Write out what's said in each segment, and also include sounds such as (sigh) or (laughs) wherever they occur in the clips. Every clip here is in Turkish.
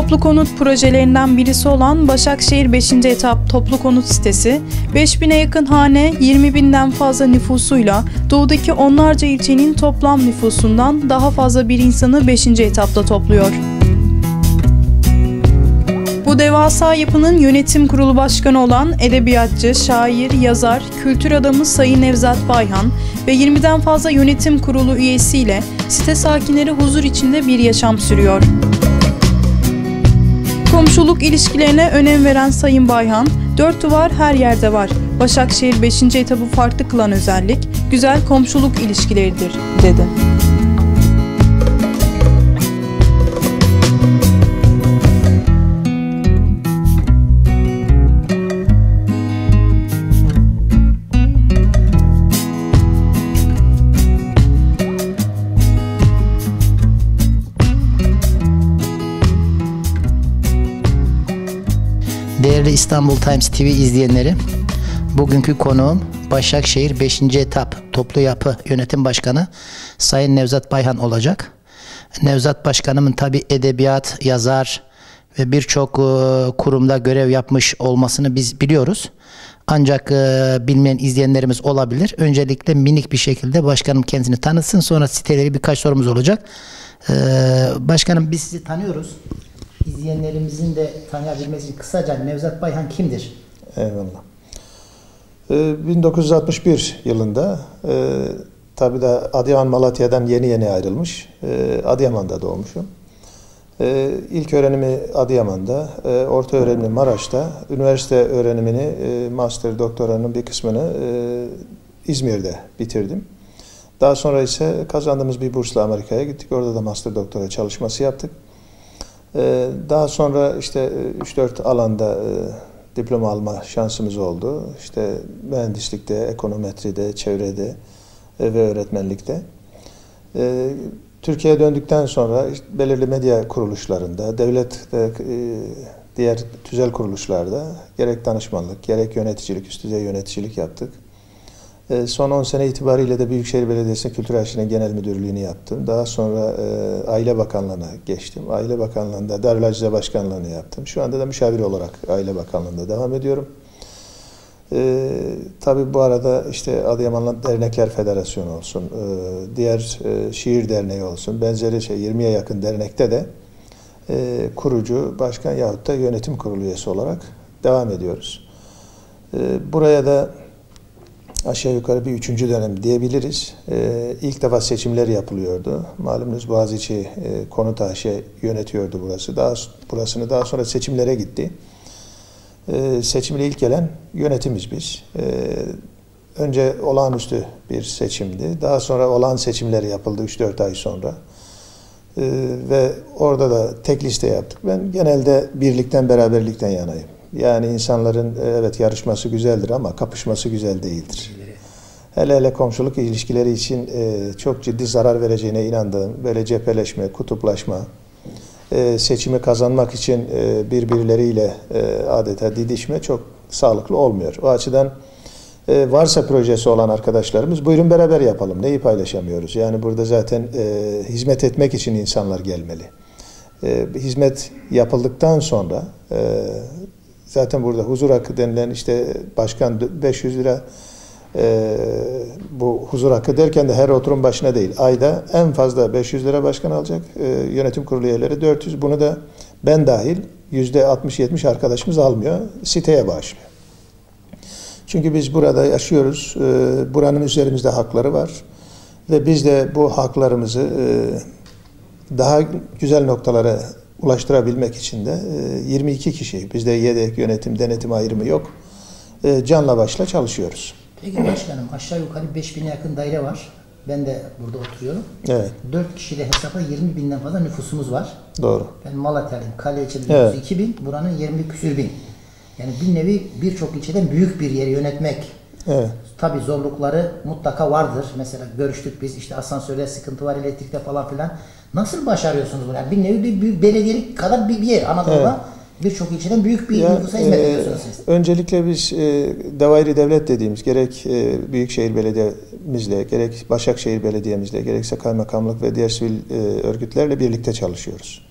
Toplu konut projelerinden birisi olan Başakşehir 5. etap toplu konut sitesi, 5000'e yakın hane, 20 binden fazla nüfusuyla doğudaki onlarca ilçenin toplam nüfusundan daha fazla bir insanı 5. etapta topluyor. Bu devasa yapının yönetim kurulu başkanı olan edebiyatçı, şair, yazar, kültür adamı Sayın Nevzat Bayhan ve 20'den fazla yönetim kurulu üyesiyle site sakinleri huzur içinde bir yaşam sürüyor. Komşuluk ilişkilerine önem veren Sayın Bayhan, dört duvar her yerde var. Başakşehir 5. etabı farklı kılan özellik, güzel komşuluk ilişkileridir, dedi. Değerli İstanbul Times TV izleyenleri, bugünkü konuğum Başakşehir 5. etap toplu yapı yönetim başkanı Sayın Nevzat Bayhan olacak. Nevzat Başkanımın tabi edebiyat, yazar ve birçok e, kurumda görev yapmış olmasını biz biliyoruz. Ancak e, bilmeyen izleyenlerimiz olabilir. Öncelikle minik bir şekilde başkanım kendisini tanıtsın. Sonra siteleri birkaç sorumuz olacak. E, başkanım biz sizi tanıyoruz. İzleyenlerimizin de tanıyabilmesi için kısaca Nevzat Bayhan kimdir? Eyvallah. Ee, 1961 yılında e, tabi de Adıyaman Malatya'dan yeni yeni ayrılmış. E, Adıyaman'da doğmuşum. E, ilk öğrenimi Adıyaman'da, e, orta öğrenimi Maraş'ta, üniversite öğrenimini, e, master doktoranın bir kısmını e, İzmir'de bitirdim. Daha sonra ise kazandığımız bir bursla Amerika'ya gittik. Orada da master doktora çalışması yaptık. Ee, daha sonra işte 3-4 alanda e, diploma alma şansımız oldu. İşte mühendislikte, ekonometride, çevrede e, ve öğretmenlikte. Ee, Türkiye'ye döndükten sonra işte belirli medya kuruluşlarında, devlet ve diğer tüzel kuruluşlarda gerek danışmanlık, gerek yöneticilik, üst düzey yöneticilik yaptık. Ee, son 10 sene itibariyle de Büyükşehir Belediyesi Kültür Her Genel Müdürlüğü'nü yaptım. Daha sonra e, Aile Bakanlığı'na geçtim. Aile Bakanlığı'nda Darül Acize Başkanlığı'nı yaptım. Şu anda da müşavir olarak Aile Bakanlığı'nda devam ediyorum. E, tabii bu arada işte Adıyaman Dernekler Federasyonu olsun, e, diğer e, şiir derneği olsun, benzeri şey 20'ye yakın dernekte de e, kurucu, başkan yahut da yönetim kurulu üyesi olarak devam ediyoruz. E, buraya da aşağı yukarı bir üçüncü dönem diyebiliriz. Ee, ilk defa seçimler yapılıyordu. Malumunuz Boğaziçi e, Konut AŞ yönetiyordu burası. Daha burasını daha sonra seçimlere gitti. Ee, seçimle ilk gelen yönetimiz biz. Ee, önce olağanüstü bir seçimdi. Daha sonra olağan seçimleri yapıldı 3-4 ay sonra. Ee, ve orada da tek liste yaptık. Ben genelde birlikten beraberlikten yanayım. Yani insanların e, evet yarışması güzeldir ama kapışması güzel değildir. Hele hele komşuluk ilişkileri için e, çok ciddi zarar vereceğine inandığım böyle cepheleşme, kutuplaşma, e, seçimi kazanmak için birbirleriyle adeta didişme çok sağlıklı olmuyor. O açıdan varsa projesi olan arkadaşlarımız buyurun beraber yapalım. Neyi paylaşamıyoruz? Yani burada zaten hizmet etmek için insanlar gelmeli. hizmet yapıldıktan sonra Zaten burada huzur hakkı denilen işte başkan 500 lira e, bu huzur hakkı derken de her oturum başına değil. Ayda en fazla 500 lira başkan alacak. E, yönetim kurulu üyeleri 400. Bunu da ben dahil yüzde 60-70 arkadaşımız almıyor. Siteye bağışlıyor. Çünkü biz burada yaşıyoruz. E, buranın üzerimizde hakları var. Ve biz de bu haklarımızı e, daha güzel noktalara ulaştırabilmek için de 22 e, kişi, bizde yedek yönetim, denetim ayrımı yok. E, canla başla çalışıyoruz. Peki başkanım aşağı yukarı 5000'e yakın daire var. Ben de burada oturuyorum. Evet. 4 kişiyle hesapla 20 binden fazla nüfusumuz var. Doğru. Ben Malatya'lıyım. Kale ilçede evet. 2000, buranın 20 küsür bin. Yani bir nevi birçok ilçeden büyük bir yeri yönetmek. Evet. Tabii zorlukları mutlaka vardır. Mesela görüştük biz işte asansörde sıkıntı var, elektrikte falan filan. Nasıl başarıyorsunuz bunu? Yani bir nevi bir, bir belediyelik kadar bir, bir yer Anadolu'da. Evet. Birçok ilçeden büyük bir ya, nüfusa hizmet e, ediyorsunuz siz. Öncelikle biz e, Devayri Devlet dediğimiz gerek e, Büyükşehir Belediye'mizle, gerek Başakşehir Belediye'mizle, gerekse kaymakamlık ve diğer sivil e, örgütlerle birlikte çalışıyoruz.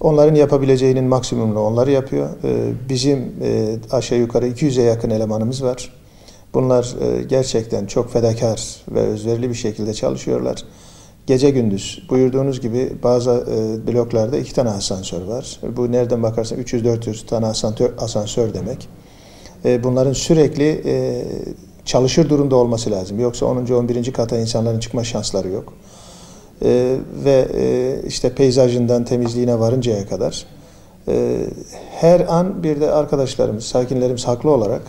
Onların yapabileceğinin maksimumunu onları yapıyor. Ee, Bizim e, aşağı yukarı 200'e yakın elemanımız var. Bunlar e, gerçekten çok fedakar ve özverili bir şekilde çalışıyorlar. Gece gündüz buyurduğunuz gibi bazı e, bloklarda iki tane asansör var. Bu nereden bakarsan 300-400 tane asansör, asansör demek. E, Bunların sürekli e, çalışır durumda olması lazım. Yoksa 10. 11. kata insanların çıkma şansları yok. Ve işte peyzajından temizliğine varıncaya kadar her an bir de arkadaşlarımız, sakinlerimiz haklı olarak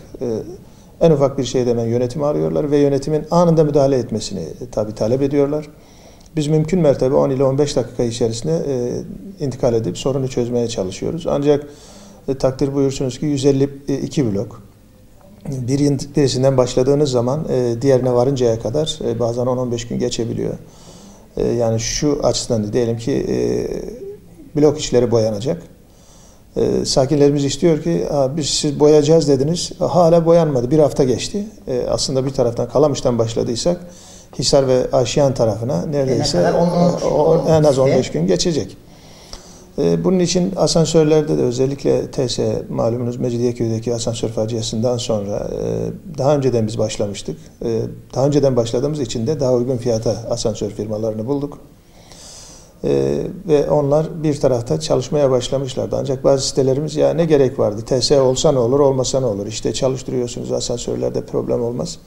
en ufak bir şeyde hemen yönetimi arıyorlar ve yönetimin anında müdahale etmesini tabi talep ediyorlar. Biz mümkün mertebe 10 ile 15 dakika içerisinde e, intikal edip sorunu çözmeye çalışıyoruz. Ancak e, takdir buyursunuz ki 152 blok. Birin, birisinden başladığınız zaman e, diğerine varıncaya kadar e, bazen 10-15 gün geçebiliyor. E, yani şu açıdan da diyelim ki e, blok içleri boyanacak. E, sakinlerimiz istiyor ki "Aa, biz siz boyayacağız dediniz. Hala boyanmadı. Bir hafta geçti. E, aslında bir taraftan Kalamış'tan başladıysak Hisar ve Aşiyan tarafına neredeyse on- en az on- 15 gün geçecek. E, Bunun için asansörlerde de özellikle TS malumunuz Mecidiyeköy'deki asansör faciasından sonra e, daha önceden biz başlamıştık. E, Daha önceden başladığımız için de daha uygun fiyata asansör firmalarını bulduk. E, Ve onlar bir tarafta çalışmaya başlamışlardı. Ancak bazı sitelerimiz ya ne gerek vardı? TS olsa ne olur, olmasa ne olur? İşte çalıştırıyorsunuz asansörlerde problem olmaz.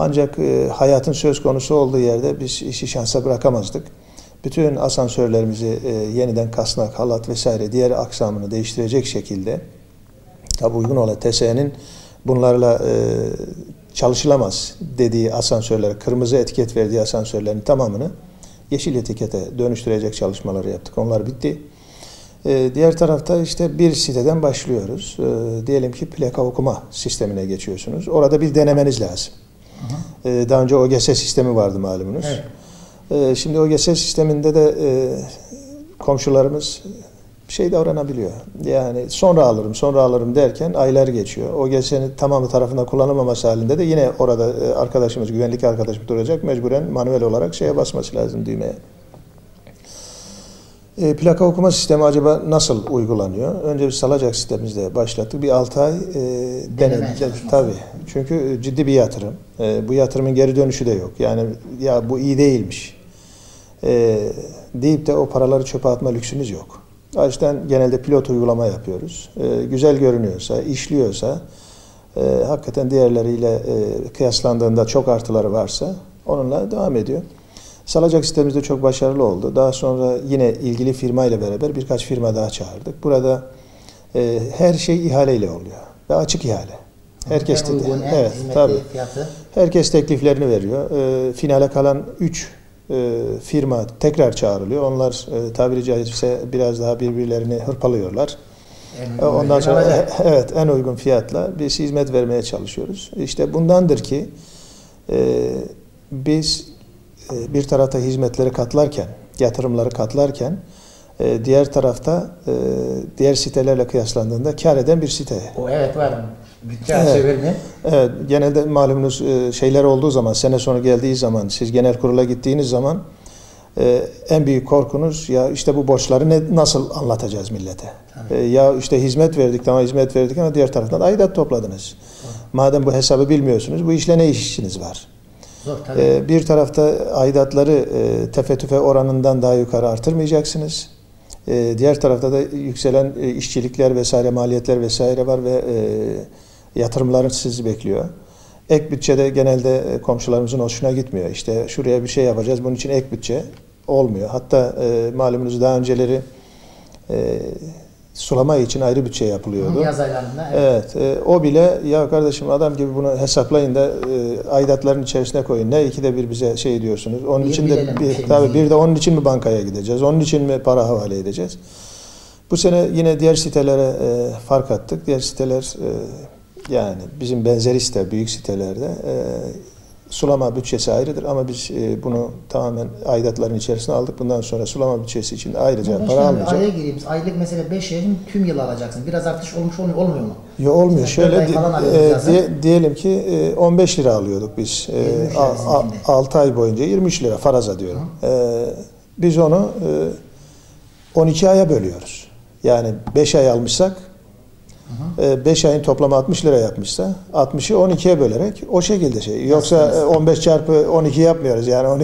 Ancak e, hayatın söz konusu olduğu yerde biz işi şansa bırakamazdık. Bütün asansörlerimizi e, yeniden kasnak, halat vesaire diğer aksamını değiştirecek şekilde tabi uygun olan TSE'nin bunlarla e, çalışılamaz dediği asansörler, kırmızı etiket verdiği asansörlerin tamamını yeşil etikete dönüştürecek çalışmaları yaptık. Onlar bitti. E, diğer tarafta işte bir siteden başlıyoruz. E, diyelim ki plaka okuma sistemine geçiyorsunuz. Orada bir denemeniz lazım. E, daha önce OGS sistemi vardı malumunuz. Evet. Ee, Şimdi OGS sisteminde de e, komşularımız şey davranabiliyor. Yani sonra alırım, sonra alırım derken aylar geçiyor. OGS'nin tamamı tarafından kullanılmaması halinde de yine orada e, arkadaşımız, güvenlik arkadaşım duracak. Mecburen manuel olarak şeye basması lazım düğmeye. E, plaka okuma sistemi acaba nasıl uygulanıyor? Önce bir salacak sistemimizde başlattık. Bir 6 ay e, denedik. Tabii. Çünkü ciddi bir yatırım. E, bu yatırımın geri dönüşü de yok. Yani ya bu iyi değilmiş. E, deyip de o paraları çöpe atma lüksümüz yok. O yüzden genelde pilot uygulama yapıyoruz. E, güzel görünüyorsa, işliyorsa, e, hakikaten diğerleriyle e, kıyaslandığında çok artıları varsa onunla devam ediyor. Salacak sistemimiz de çok başarılı oldu. Daha sonra yine ilgili firma ile beraber birkaç firma daha çağırdık. Burada e, her şey ihaleyle oluyor ve açık ihale. Herkes de- uygun, en evet, tabii. fiyatı. Herkes tekliflerini veriyor. E, finale kalan 3 firma tekrar çağrılıyor. Onlar e, tabiri caizse biraz daha birbirlerini hırpalıyorlar. En E, Ondan sonra alacak. (laughs) evet en uygun fiyatla biz hizmet vermeye çalışıyoruz. İşte bundandır ki e, biz e, bir tarafta hizmetleri katlarken, yatırımları katlarken e, diğer tarafta e, diğer sitelerle kıyaslandığında kar eden bir site. O evet var. Bütçe Evet. Evet, genelde malumunuz e, şeyler olduğu zaman, sene sonu geldiği zaman, siz genel kurula gittiğiniz zaman e, en büyük korkunuz ya işte bu borçları ne, nasıl anlatacağız millete? E, ya işte hizmet verdik tamam hizmet verdik ama diğer taraftan aidat topladınız. Madem bu hesabı bilmiyorsunuz bu işle ne işiniz var? Zor tabii. E, bir tarafta aidatları e, tefe tüfe oranından daha yukarı artırmayacaksınız. E, diğer tarafta da yükselen e, işçilikler vesaire maliyetler vesaire var ve e, yatırımların sizi bekliyor. Ek bütçede genelde e, komşularımızın hoşuna gitmiyor. İşte şuraya bir şey yapacağız bunun için ek bütçe olmuyor. Hatta e, malumunuz daha önceleri e, sulama için ayrı bütçe yapılıyordu. Yaz aylarında evet. Evet, e, o bile ya kardeşim adam gibi bunu hesaplayın da e, aidatların içerisine koyun. Ne ikide bir bize şey diyorsunuz. Onun Bir için de bir, şeyimizi. tabii bir de onun için mi bankaya gideceğiz? Onun için mi para havale edeceğiz? Bu sene yine diğer sitelere e, fark attık. Diğer siteler e, yani bizim benzeri site büyük sitelerde e, sulama bütçesi ayrıdır ama biz e, bunu tamamen aidatların içerisine aldık. Bundan sonra sulama bütçesi için ayrıca para almayacak. Araya gireyim. Aylık mesela 5 yerin tüm yıl alacaksın. Biraz artış olmuş olmuyor, olmuyor mu? Yo olmuyor. Mesela Şöyle e, diye- diyelim ki e, 15 lira alıyorduk biz. 23 lira bizimkinde. 6 ay boyunca 23 lira faraza diyorum. E, biz onu e, 12 aya bölüyoruz. Yani 5 ay almışsak 5 ayın toplamı 60 lira yapmışsa 60'ı 12'ye bölerek o şekilde şey. Yoksa e, 15 çarpı 12 yapmıyoruz yani onu.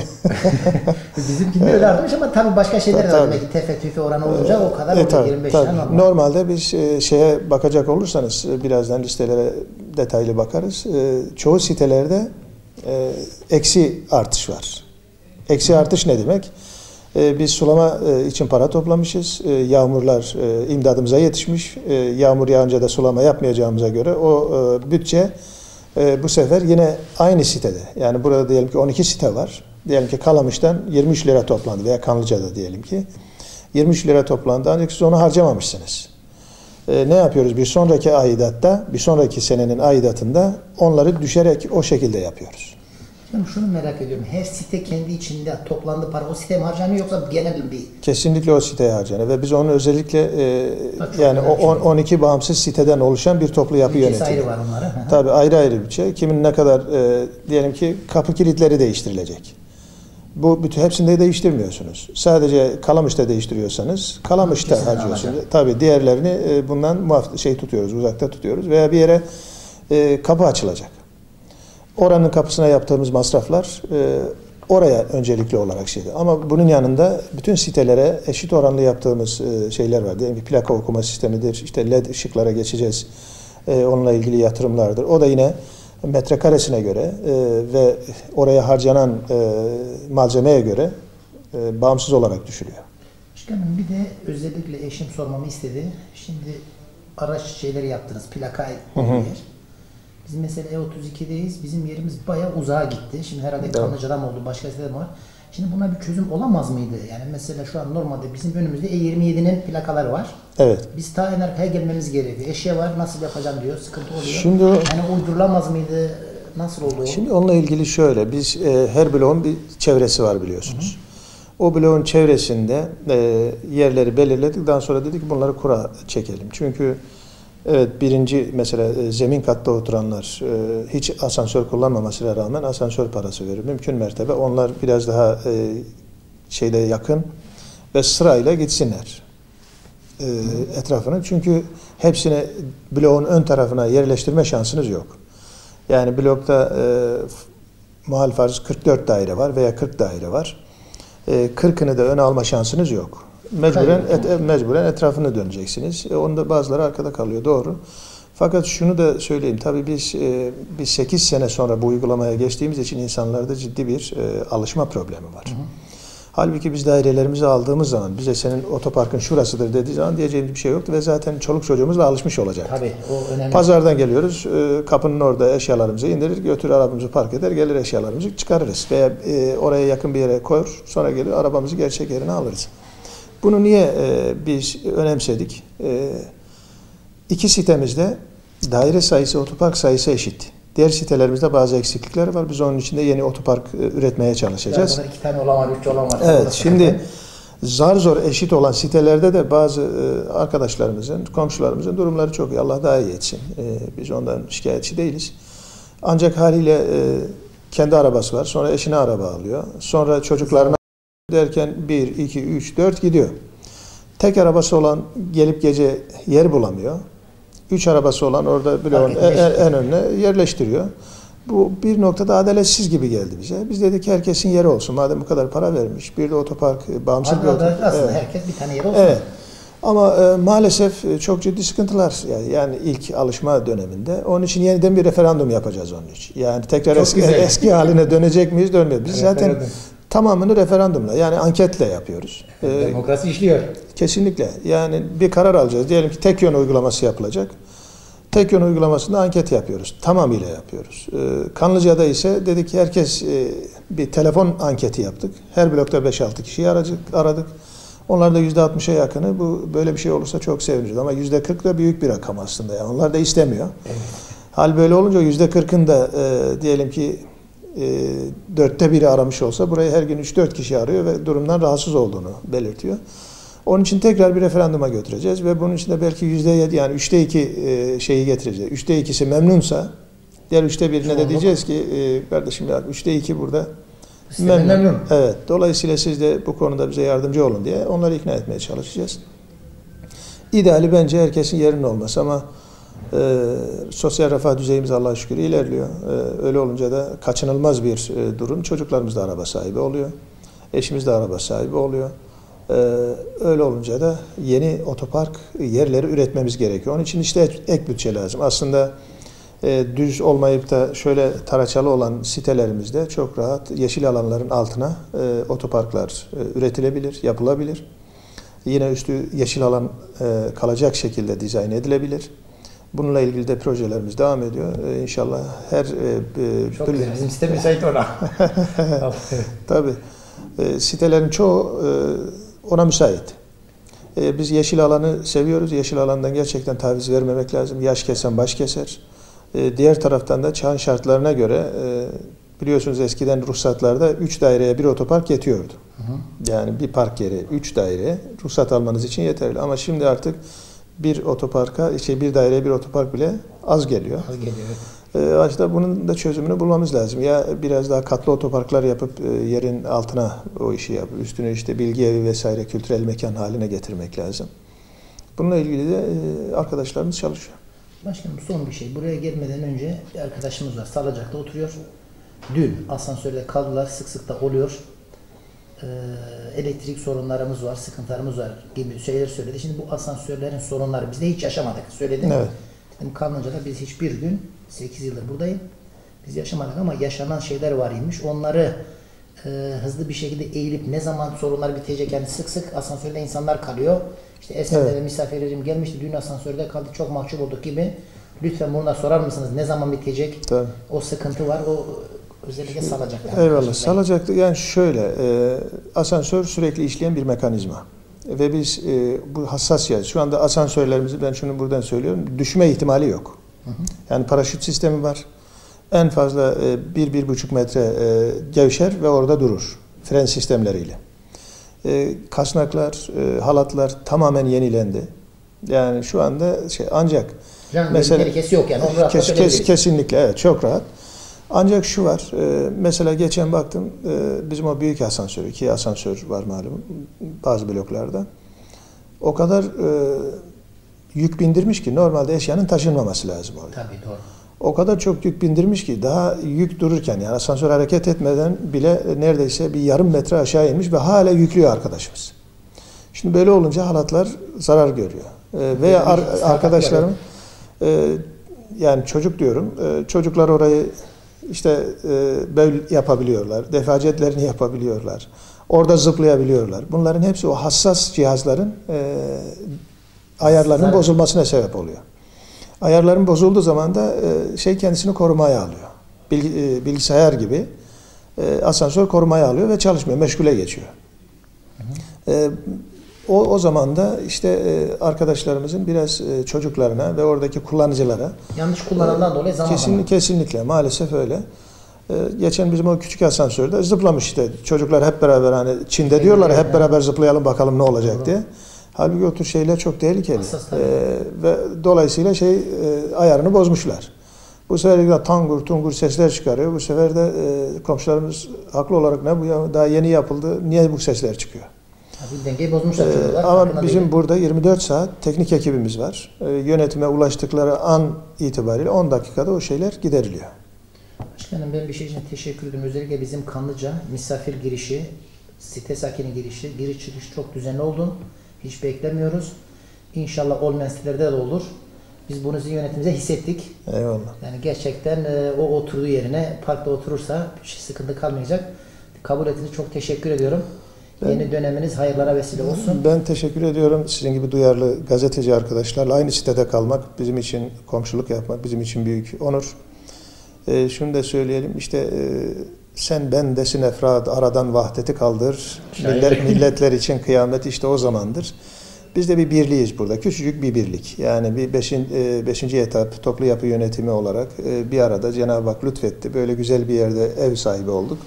(laughs) Bizimkinde öyle artmış ama tabii başka şeyler var. Tabii. Demek ki tefe tüfe oranı olunca o kadar E, tabii, 25 tabii. lira normal. Normalde biz e, şeye bakacak olursanız e, birazdan listelere detaylı bakarız. E, Çoğu sitelerde e, eksi artış var. Eksi artış ne demek? E, Biz sulama e, için para toplamışız. E, Yağmurlar e, imdadımıza yetişmiş. E, Yağmur yağınca da sulama yapmayacağımıza göre o e, bütçe bu sefer yine aynı sitede. Yani burada diyelim ki 12 site var. Diyelim ki Kalamış'tan 23 lira toplandı veya Kanlıca'da diyelim ki. 23 lira toplandı ancak siz onu harcamamışsınız. Ne yapıyoruz? Bir sonraki aidatta, bir sonraki senenin aidatında onları düşerek o şekilde yapıyoruz. Şimdi şunu merak ediyorum. Her site kendi içinde toplandığı para o siteye mi harcanıyor yoksa genel bir Kesinlikle o siteye harcanır ve biz onu özellikle e, Bak yani o on- 12 bağımsız siteden oluşan bir toplu yapı bütçesi yönetimi. ayrı var hı. Tabii ayrı ayrı bütçe. Kimin ne kadar e, diyelim ki kapı kilitleri değiştirilecek. Bu bütün hepsinde değiştirmiyorsunuz. Sadece Kalamış'ta değiştiriyorsanız Kalamış'ta harcıyorsunuz. alacak. Tabii diğerlerini e, bundan muaf şey tutuyoruz, uzakta tutuyoruz veya bir yere e, kapı açılacak. Oranın kapısına yaptığımız masraflar e, oraya öncelikli olarak şeydi. Ama bunun yanında bütün sitelere eşit oranlı yaptığımız e, şeyler var. Diyelim ki plaka okuma sistemidir, işte led ışıklara geçeceğiz. E, onunla ilgili yatırımlardır. O da yine metrekaresine göre e, ve oraya harcanan e, malzemeye göre e, bağımsız olarak düşülüyor. Başkanım bir de özellikle eşim sormamı istedi. Şimdi araç şeyleri yaptınız. Plaka yer. Biz mesela E32'deyiz. Bizim yerimiz bayağı uzağa gitti. Şimdi herhalde. Kanlıca'da mı oldu, başka sitede mi var? Şimdi buna bir çözüm olamaz mıydı? Yani mesela şu an normalde bizim önümüzde E27'nin plakaları var. Evet. Biz ta en arkaya gelmemiz gerekiyor. Eşya var nasıl yapacağım diyor. Sıkıntı oluyor. Şimdi yani uydurulamaz mıydı? Nasıl oldu? Şimdi onunla ilgili şöyle, biz e, her bloğun bir çevresi var biliyorsunuz. O bloğun çevresinde e, yerleri belirledik. Daha sonra dedik ki bunları kura çekelim. Çünkü evet birinci mesela e, zemin katta oturanlar e, hiç asansör kullanmamasına rağmen asansör parası verir. Mümkün mertebe onlar biraz daha e, şeyde yakın ve sırayla gitsinler etrafını. Çünkü hepsini bloğun ön tarafına yerleştirme şansınız yok. Yani blokta muhal farz 44 daire var veya 40 daire var. E, 40'ını da öne alma şansınız yok. Mecburen et, mecburen etrafını döneceksiniz. E, onda bazıları arkada kalıyor doğru. Fakat şunu da söyleyeyim. Tabii biz e, biz 8 sene sonra bu uygulamaya geçtiğimiz için insanlarda ciddi bir e, alışma problemi var. Halbuki biz dairelerimizi aldığımız zaman bize senin otoparkın şurasıdır dediği zaman diyeceğimiz bir şey yoktu ve zaten çoluk çocuğumuzla alışmış olacak. Tabii o önemli. Pazardan geliyoruz, e, kapının orada eşyalarımızı indirir, götür arabamızı park eder, gelir eşyalarımızı çıkarırız. Veya e, oraya yakın bir yere koyur, sonra gelir arabamızı gerçek yerine alırız. Bunu niye e, biz önemsedik? E, iki sitemizde daire sayısı, otopark sayısı eşit. Diğer sitelerimizde bazı eksiklikler var. Biz onun için de yeni otopark e, üretmeye çalışacağız. Yani iki tane var, üç var. Evet, şimdi zar zor eşit olan sitelerde de bazı e, arkadaşlarımızın, komşularımızın durumları çok iyi. Allah daha iyi etsin. E, Biz ondan şikayetçi değiliz. Ancak haliyle kendi arabası var. Sonra eşine araba alıyor. Sonra çocuklarına derken 1, 2, 3, 4 gidiyor. Tek arabası olan gelip gece yer bulamıyor. Üç arabası olan orada bloğun en, en önüne yerleştiriyor. Bu bir noktada adaletsiz gibi geldi bize. Biz dedik herkesin yeri olsun. Madem bu kadar para vermiş. Bir de otopark, e, bağımsız bir Aslında, otopark. aslında Evet. herkes bir tane yer olsun. Evet. Ama e, maalesef e, çok ciddi sıkıntılar yani, yani ilk alışma döneminde. Onun için yeniden bir referandum yapacağız onun için. Yani tekrar Çok eski, güzel. (laughs) eski haline dönecek miyiz dönmüyoruz. Biz zaten Referandum. Tamamını referandumla yani anketle yapıyoruz. E, Demokrasi işliyor. Kesinlikle. Yani bir karar alacağız. Diyelim ki tek yön uygulaması yapılacak. Tek yön uygulamasında anket yapıyoruz. Tamamıyla yapıyoruz. Ee, Kanlıca'da ise dedik ki herkes e, bir telefon anketi yaptık. Her blokta 5-6 kişiyi aradık. aradık. Onlar da %60'a yakını bu böyle bir şey olursa çok seviniriz. Ama %40 da büyük bir rakam aslında. Yani onlar da istemiyor. Hal böyle olunca %40'ın da e, diyelim ki e, dörtte biri aramış olsa burayı her gün 3-4 kişi arıyor ve durumdan rahatsız olduğunu belirtiyor. Onun için tekrar bir referanduma götüreceğiz ve bunun için de belki yüzde yedi yani üçte iki e, şeyi getireceğiz. Üçte ikisi memnunsa diğer üçte birine de Çoğunluk. diyeceğiz ki e, kardeşim ya üçte iki burada Sistemden memnun. Evet. Dolayısıyla siz de bu konuda bize yardımcı olun diye onları ikna etmeye çalışacağız. ideali bence herkesin yerinin olması ama e, sosyal refah düzeyimiz Allah'a şükür ilerliyor. E, öyle olunca da kaçınılmaz bir e, durum. Çocuklarımız da araba sahibi oluyor. Eşimiz de araba sahibi oluyor. E, öyle olunca da yeni otopark yerleri üretmemiz gerekiyor. Onun için işte ek, ek bütçe lazım. Aslında e, düz olmayıp da şöyle taraçalı olan sitelerimizde çok rahat yeşil alanların altına e, otoparklar e, üretilebilir, yapılabilir. Yine üstü yeşil alan e, kalacak şekilde dizayn edilebilir. Bununla ilgili de projelerimiz devam ediyor. E, inşallah her e, e, Çok güzel. Bizim site müsait ona. (laughs) Tabii. E, sitelerin çoğu e, ona müsait. E, biz yeşil alanı seviyoruz. Yeşil alandan gerçekten taviz vermemek lazım. Yaş kesen baş keser. E, diğer taraftan da çağın şartlarına göre e, biliyorsunuz eskiden ruhsatlarda 3 daireye bir otopark yetiyordu. Yani bir park yeri 3 daire ruhsat almanız için yeterli. Ama şimdi artık bir otoparka, şey bir daireye bir otopark bile az geliyor. Az geliyor. Ee, açıkçası bunun da çözümünü bulmamız lazım. Ya biraz daha katlı otoparklar yapıp e, yerin altına o işi yapıp üstünü işte bilgi evi vesaire kültürel mekan haline getirmek lazım. Bununla ilgili de e, arkadaşlarımız çalışıyor. Başkanım son bir şey. Buraya gelmeden önce bir arkadaşımız var. Salacak'ta oturuyor. Dün asansörde kaldılar. Sık sık da oluyor. Ee, elektrik sorunlarımız var, sıkıntılarımız var gibi şeyler söyledi. Şimdi bu asansörlerin sorunları biz de hiç yaşamadık. Söyledim. Evet. Dedim Kanlıca'da biz hiçbir gün 8 yıldır buradayım. Biz yaşamadık ama yaşanan şeyler var imiş. Onları e, hızlı bir şekilde eğilip ne zaman sorunlar bitecek yani sık sık asansörde insanlar kalıyor. İşte eskiden Evet. misafirlerim gelmişti dün asansörde kaldı çok mahcup olduk gibi. Lütfen bunu da sorar mısınız ne zaman bitecek? Tabii. O sıkıntı var o özellikle salacaklar. Eyvallah. Salacak'ta yani şöyle e, asansör sürekli işleyen bir mekanizma. Ve biz e, bu hassas yer. Şu anda asansörlerimizi ben şunu buradan söylüyorum. Düşme ihtimali yok. Yani paraşüt sistemi var. En fazla e, bir, bir buçuk metre e, gevşer ve orada durur. Fren sistemleriyle. E, kasnaklar, e, halatlar tamamen yenilendi. Yani şu anda şey ancak Can Mesela- tehlikesi yok yani. Onu Kes, kes, kesinlikle evet çok rahat. Ancak şu var, e, mesela geçen baktım e, bizim o büyük asansör, iki asansör var malum bazı bloklarda. O kadar e, yük bindirmiş ki normalde eşyanın taşınmaması lazım orada. Tabii doğru. O kadar çok yük bindirmiş ki daha yük dururken yani asansör hareket etmeden bile neredeyse bir yarım metre aşağı inmiş ve hala yüklüyor arkadaşımız. Şimdi böyle olunca halatlar zarar görüyor. E, veya ar- arkadaşlarım e, yani çocuk diyorum e, çocuklar orayı işte e, böyle yapabiliyorlar. Defacetlerini yapabiliyorlar. Orada zıplayabiliyorlar. Bunların hepsi o hassas cihazların e, ayarlarının Zarar. bozulmasına sebep oluyor. Ayarların bozulduğu zaman da e, şey kendisini korumaya alıyor. Bilgi- e, bilgisayar gibi e, asansör korumaya alıyor ve çalışmıyor. Meşgule geçiyor. E, o, o zaman da işte e, arkadaşlarımızın biraz e, çocuklarına ve oradaki kullanıcılara Yanlış kullanımdan dolayı zaman Kesin, kesinlikle maalesef öyle. Ee, geçen bizim o küçük asansörde zıplamış işte. Çocuklar hep beraber hani Çin'de diyorlar ya, hep beraber zıplayalım bakalım ne olacak diye. Halbuki o tür şeyler çok tehlikeli. Ee, ve dolayısıyla şey e, ayarını bozmuşlar. Bu sefer de tangur tungur sesler çıkarıyor. Bu sefer de e, komşularımız haklı olarak ne bu ya daha yeni yapıldı niye bu sesler çıkıyor? Dengeyi bozmuşlar Ee, ama bizim değil. burada 24 saat teknik ekibimiz var. Ee, yönetime ulaştıkları an itibariyle 10 dakikada o şeyler gideriliyor. Başkanım ben bir şey için teşekkür ederim. Özellikle bizim Kanlıca misafir girişi, site sakini girişi, giriş çıkış çok düzenli oldu. Hiç beklemiyoruz. İnşallah olmayan sitelerde de olur. Biz bunu sizin yönetimimize hissettik. Eyvallah. Yani gerçekten e, o oturduğu yerine parkta oturursa bir şey sıkıntı kalmayacak. Kabul ettiğiniz çok teşekkür ediyorum. Yeni döneminiz hayırlara vesile olsun. Ben teşekkür ediyorum. Sizin gibi duyarlı gazeteci arkadaşlarla aynı sitede kalmak bizim için komşuluk yapmak bizim için büyük onur. Ee, şunu da söyleyelim işte e, sen ben desin efrad aradan vahdeti kaldır. Şair. Millet, milletler için kıyamet işte o zamandır. Biz de bir birliğiz burada. Küçücük bir birlik. Yani bir beşin, e, beşinci etap toplu yapı yönetimi olarak e, bir arada Cenab-ı Hak lütfetti. Böyle güzel bir yerde ev sahibi olduk.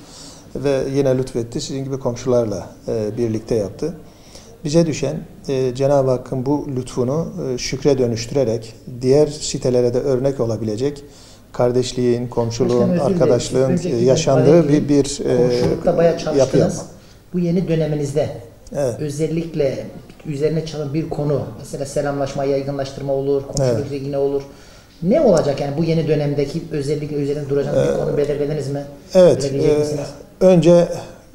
Ve yine lütfetti. Sizin gibi komşularla e, birlikte yaptı. Bize düşen e, Cenab-ı Hakk'ın bu lütfunu e, şükre dönüştürerek diğer sitelere de örnek olabilecek kardeşliğin, komşuluğun, dilerim. arkadaşlığın de yaşandığı bir, bir e, bayağı yapı yapmak. Bu yeni döneminizde Evet. özellikle üzerine çalan bir konu, mesela selamlaşma, yaygınlaştırma olur, komşuluk Evet. yine olur. Ne olacak yani bu yeni dönemdeki özellikle üzerine duracak bir konu belirlediniz mi? Evet. E? Önce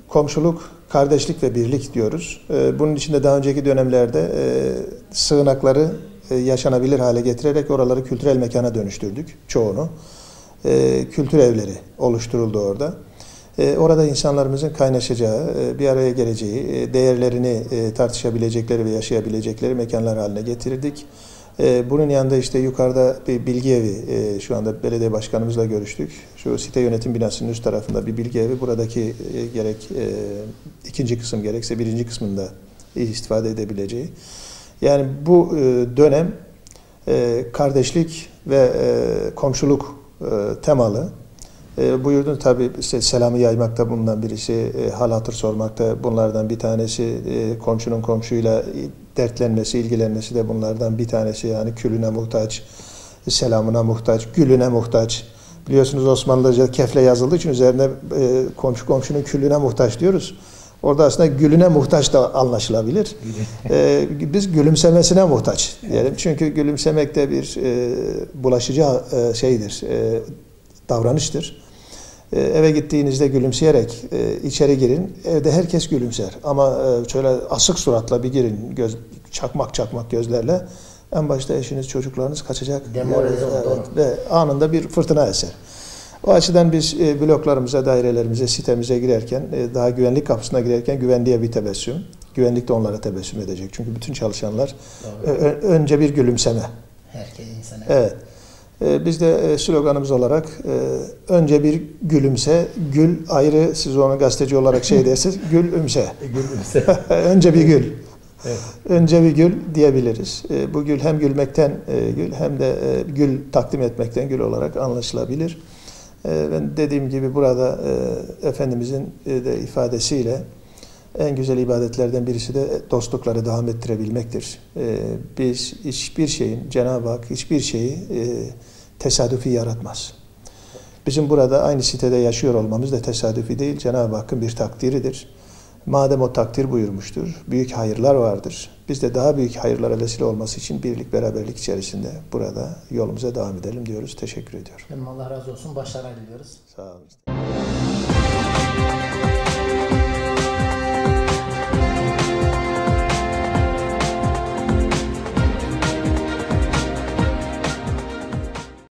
komşuluk, kardeşlik ve birlik diyoruz. E, bunun için de daha önceki dönemlerde e, sığınakları e, yaşanabilir hale getirerek oraları kültürel mekana dönüştürdük çoğunu. E, kültür evleri oluşturuldu orada. Orada insanlarımızın kaynaşacağı, bir araya geleceği, değerlerini tartışabilecekleri ve yaşayabilecekleri mekanlar haline getirdik. E, bunun yanında işte yukarıda bir bilgi evi, e, şu anda belediye başkanımızla görüştük. Şu site yönetim binasının üst tarafında bir bilgi evi. Buradaki e, gerek e, ikinci kısım gerekse birinci kısmında istifade edebileceği. Yani bu dönem kardeşlik ve komşuluk temalı. E, buyurdun tabi işte selamı yaymakta bundan birisi, e, hal hatır sormakta bunlardan bir tanesi, e, komşunun komşuyla dertlenmesi, ilgilenmesi de bunlardan bir tanesi. Yani külüne muhtaç, selamına muhtaç, gülüne muhtaç. Biliyorsunuz Osmanlıca kefle yazıldığı için üzerine e, komşu komşunun külüne muhtaç diyoruz. Orada aslında gülüne muhtaç da anlaşılabilir. Ee, biz gülümsemesine muhtaç diyelim. Çünkü gülümsemek de bir e, bulaşıcı e, şeydir, e, davranıştır. E, eve gittiğinizde gülümseyerek e, içeri girin. Evde herkes gülümser. Ama e, şöyle asık suratla bir girin, göz, çakmak çakmak gözlerle. En başta eşiniz, çocuklarınız kaçacak. Demoralize olur, Evet, doğru. ve anında bir fırtına eser. O açıdan biz bloklarımıza, dairelerimize, sitemize girerken, daha güvenlik kapısına girerken güvenliğe bir tebessüm. Güvenlik de onlara tebessüm edecek. Çünkü bütün çalışanlar ö- önce bir gülümseme. Herkes insan. Evet. E, Biz de e, sloganımız olarak e, önce bir gülümse, gül ayrı siz onu gazeteci olarak şey dersiniz, (laughs) gül ümse. (laughs) önce bir gül. (laughs) Önce bir gül diyebiliriz. E, Bu gül hem gülmekten e, gül hem de e, gül takdim etmekten gül olarak anlaşılabilir. E, Ben dediğim gibi burada e, Efendimizin e, de ifadesiyle en güzel ibadetlerden birisi de dostlukları devam ettirebilmektir. E, Biz hiçbir şeyin, Cenab-ı Hak hiçbir şeyi e, tesadüfi yaratmaz. Bizim burada aynı sitede yaşıyor olmamız da tesadüfi değil, Cenab-ı Hakk'ın bir takdiridir. Madem o takdir buyurmuştur, büyük hayırlar vardır. Biz de daha büyük hayırlara vesile olması için birlik, beraberlik içerisinde burada yolumuza devam edelim diyoruz. Teşekkür ediyorum. Allah razı olsun. Başarılar diliyoruz. Sağ olun.